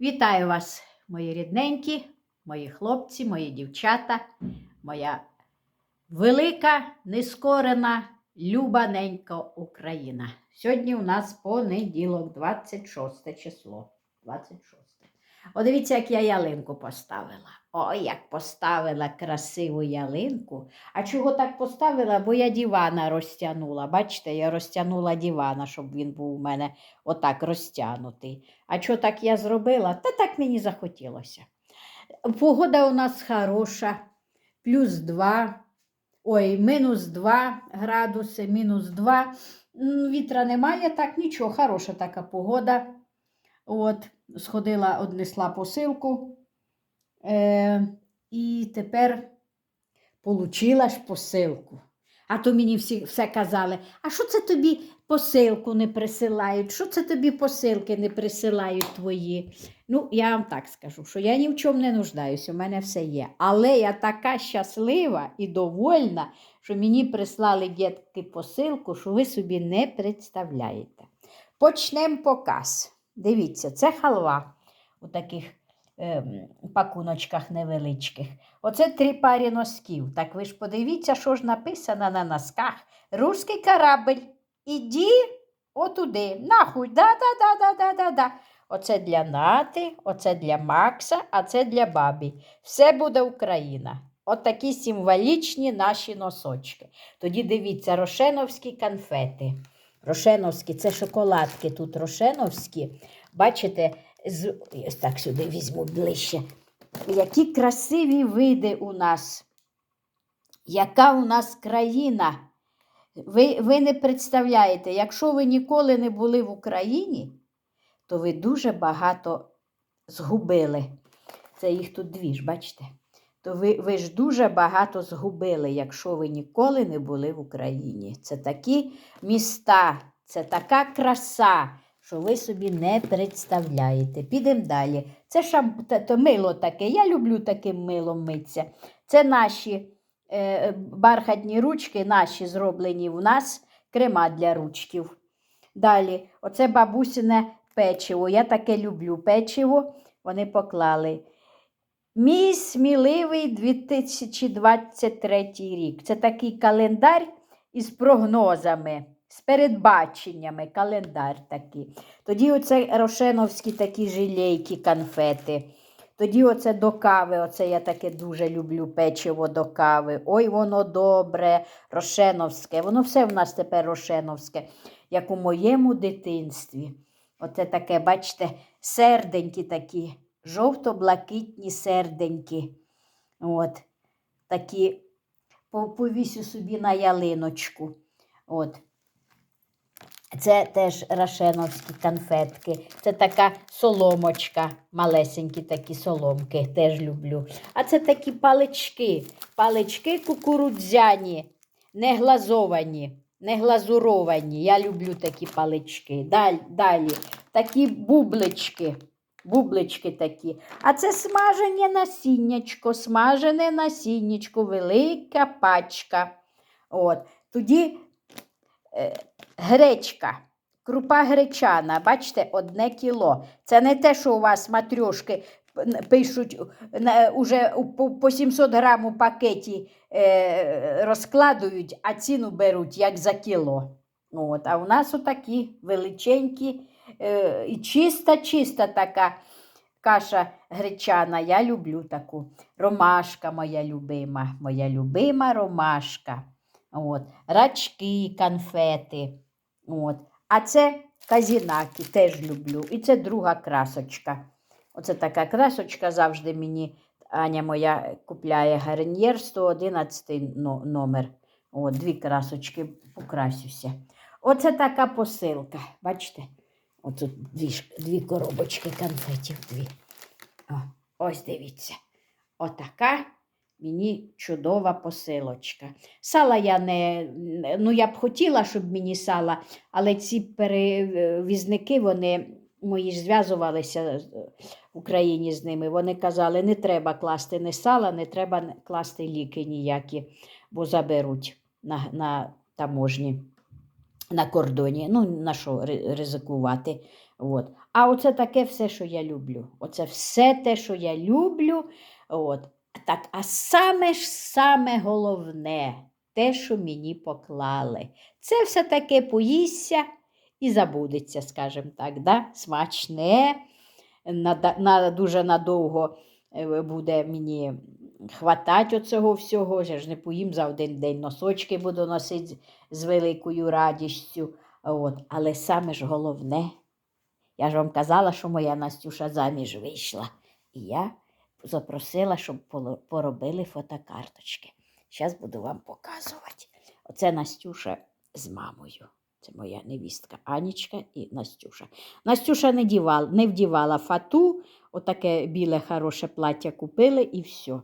Вітаю вас, мої рідненькі, мої хлопці, мої дівчата, моя велика, нескорена, любаненька Україна. Сьогодні у нас понеділок, 26 число. 26. О, дивіться, як я ялинку поставила. Ой, як поставила красиву ялинку. А чого так поставила? Бо я дивана розтягнула. Бачите, я розтягнула дивана, щоб він був у мене отак розтягнутий. А що так я зробила? Та так мені захотілося. Погода у нас хороша, плюс 2, ой, мінус 2 градуси, мінус 2. Вітра немає, так нічого, хороша така погода. От, сходила, однесла посилку. Е, і тепер получила ж посилку. А то мені всі все казали, а що це тобі посилку не присилають? Що це тобі посилки не присилають твої? Ну, я вам так скажу, що я ні в чому не нуждаюсь, у мене все є. Але я така щаслива і довольна, що мені прислали дітки посилку, що ви собі не представляєте. Почнемо показ. Дивіться, це халва у таких ем, пакуночках невеличких. Оце три парі носків. Так ви ж подивіться, що ж написано на носках. Руський корабль. Іди отуди. Нахуй. Да-да-да-да-да-да-да. Оце для Нати, оце для Макса, а це для бабі. Все буде Україна. От такі символічні наші носочки. Тоді дивіться, рошеновські конфети. Рошеновські, це шоколадки тут рошеновські. Бачите, з... так сюди візьму ближче. Які красиві види у нас. Яка у нас країна? Ви, ви не представляєте, якщо ви ніколи не були в Україні, то ви дуже багато згубили. Це їх тут дві ж, бачите? То ви, ви ж дуже багато згубили, якщо ви ніколи не були в Україні. Це такі міста, це така краса, що ви собі не представляєте. Підемо далі. Це шамп... то мило таке. Я люблю таким милом митися. Це наші е, бархатні ручки, наші зроблені в нас, крема для ручків. Далі, оце бабусине печиво. Я таке люблю печиво. Вони поклали. Мій сміливий 2023 рік. Це такий календар із прогнозами, з передбаченнями. Календар такий. Тоді оце рошеновські такі жилейки, конфети. Тоді оце до кави, оце я таке дуже люблю печиво до кави. Ой, воно добре, рошеновське. Воно все в нас тепер рошеновське, як у моєму дитинстві. Оце таке, бачите, серденькі такі, жовто-блакитні серденькі. От, такі повісю собі на ялиночку. От. Це теж рашеновські конфетки. Це така соломочка, малесенькі такі соломки, теж люблю. А це такі палички, палички кукурудзяні, не глазовані, не глазуровані. Я люблю такі палички. Далі, далі такі бублички. Бублички такі. А це смажене насіннячко, смажене насіннячко, велика пачка. От. Тоді е, гречка, крупа гречана, бачите, одне кіло. Це не те, що у вас матрьошки пишуть уже по, по 700 грам у пакеті е, розкладують, а ціну беруть як за кіло. От, а у нас отакі величенькі і чиста, чиста така каша гречана. Я люблю таку. Ромашка моя любима, моя любима ромашка. От. Рачки, конфети. От. А це казінаки, теж люблю. І це друга красочка. Оце така красочка завжди мені Аня моя купляє гарнір 111 но- номер. От, дві красочки покрасюся. Оце така посилка. Бачите? Оце дві, дві коробочки конфетів. Дві. О, ось дивіться. Отака мені чудова посилочка. Сала я не, ну я б хотіла, щоб мені сала, але ці перевізники, вони мої ж зв'язувалися в Україні з ними. Вони казали, не треба класти не сала, не треба класти ліки ніякі, бо заберуть на, на таможні, на кордоні. Ну, на що ризикувати? От. А оце таке все, що я люблю. Оце все те, що я люблю. От. Так, а саме ж саме головне, те, що мені поклали. Це все таки поїсться і забудеться, скажімо так. Да? Смачне, на, на, дуже надовго е, буде мені хватати оцього всього. Я ж не поїм за один день. Носочки буду носити з великою радістю. От. Але саме ж головне, я ж вам казала, що моя Настюша заміж вийшла. І я запросила, щоб поробили фотокарточки. Зараз буду вам показувати. Оце Настюша з мамою. Це моя невістка Анічка і Настюша. Настюша не, дівала, не вдівала фату, отаке біле хороше плаття купили і все.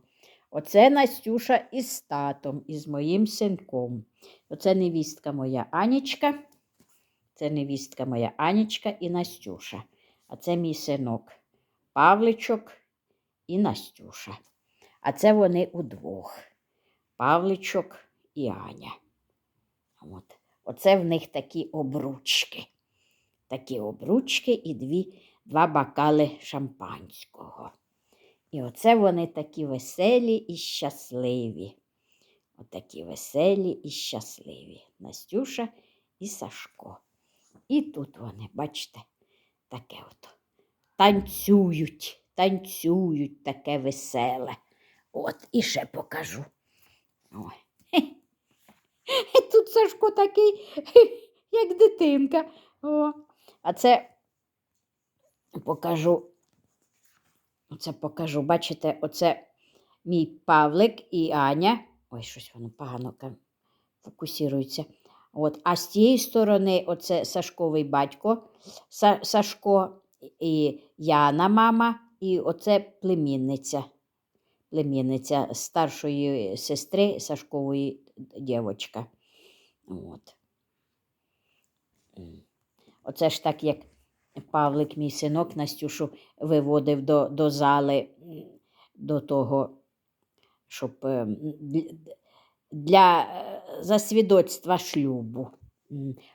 Оце Настюша із татом, із моїм синком. Оце невістка моя Анічка. Це невістка моя Анічка і Настюша. А це мій синок Павличок і Настюша. А це вони удвох. Павличок і Аня. От. Оце в них такі обручки. Такі обручки і дві, два бокали шампанського. І оце вони такі веселі і щасливі. Отакі веселі і щасливі. Настюша і Сашко. І тут вони, бачите, таке от. Танцюють, танцюють таке веселе. От, і ще покажу. Ой. Тут Сашко такий, як дитинка. О. А це покажу. Оце покажу. Бачите, оце мій Павлик і Аня. Ой, щось воно погано фокусується. От. А з тієї сторони, оце Сашковий батько, Са- Сашко і Яна, мама, і оце племінниця. Племінниця старшої сестри Сашкової дівчинка. От. Оце ж так, як Павлик, мій синок, Настюшу виводив до, до зали, до того, щоб е, для, е, засвідоцтва шлюбу.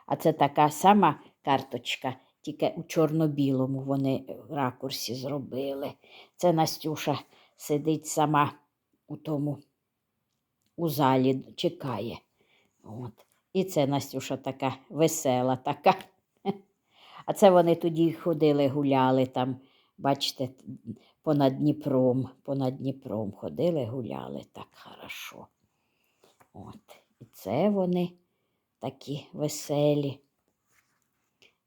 А це така сама карточка, тільки у чорно-білому вони ракурсі зробили. Це Настюша сидить сама у тому у залі, чекає. От. І це Настюша така весела, така. А це вони тоді ходили, гуляли там, бачите, понад Дніпром, понад Дніпром ходили, гуляли так хорошо. От. І це вони такі веселі.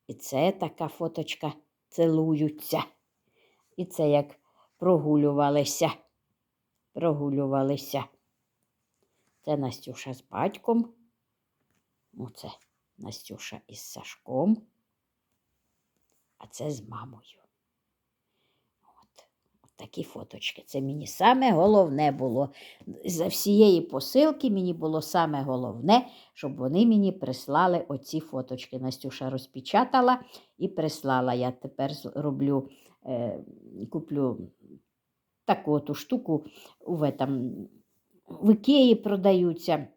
І це така фоточка цілуються. І це як прогулювалися. Прогулювалися. Це Настюша з батьком. Оце Настюша із Сашком. А це з мамою. От, от такі фоточки. Це мені саме головне було. За всієї посилки мені було саме головне, щоб вони мені прислали оці фоточки. Настюша розпечатала і прислала. Я тепер роблю, е, куплю таку штуку в, этом, в Ікеї продаються.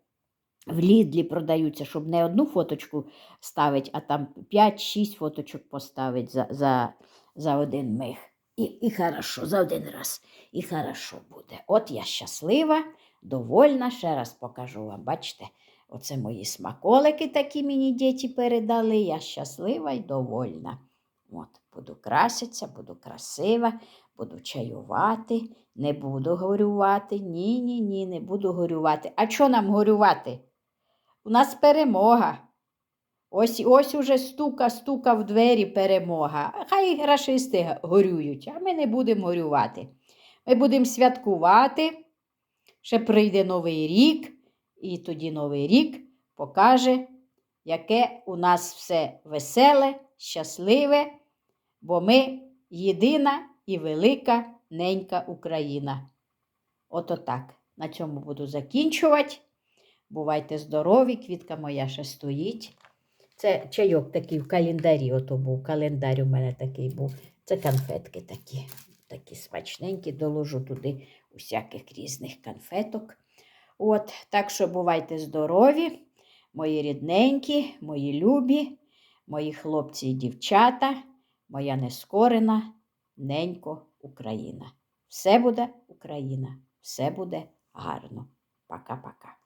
В Лідлі продаються, щоб не одну фоточку ставити, а там 5-6 фоточок поставити за, за, за один миг. І, і хорошо, за один раз. І хорошо буде. От я щаслива, довольна. Ще раз покажу вам. Бачите, оце мої смаколики такі мені діти передали. Я щаслива і довольна. От, буду краситися, буду красива, буду чаювати, не буду горювати. Ні, ні, ні, не буду горювати. А що нам горювати? У нас перемога. Ось ось уже стука, стука в двері перемога. Хай рашисти горюють, а ми не будемо горювати. Ми будемо святкувати. Ще прийде Новий рік, і тоді Новий рік покаже, яке у нас все веселе, щасливе, бо ми єдина і велика ненька Україна. Ото так. На цьому буду закінчувати. Бувайте здорові, квітка моя ще стоїть. Це чайок такий в календарі. Ото був. Календар у мене такий був. Це конфетки такі, такі смачненькі, доложу туди усяких різних конфеток. От, так що бувайте здорові, мої рідненькі, мої любі, мої хлопці і дівчата, моя нескорена ненько Україна. Все буде Україна, все буде гарно. Пока-пока.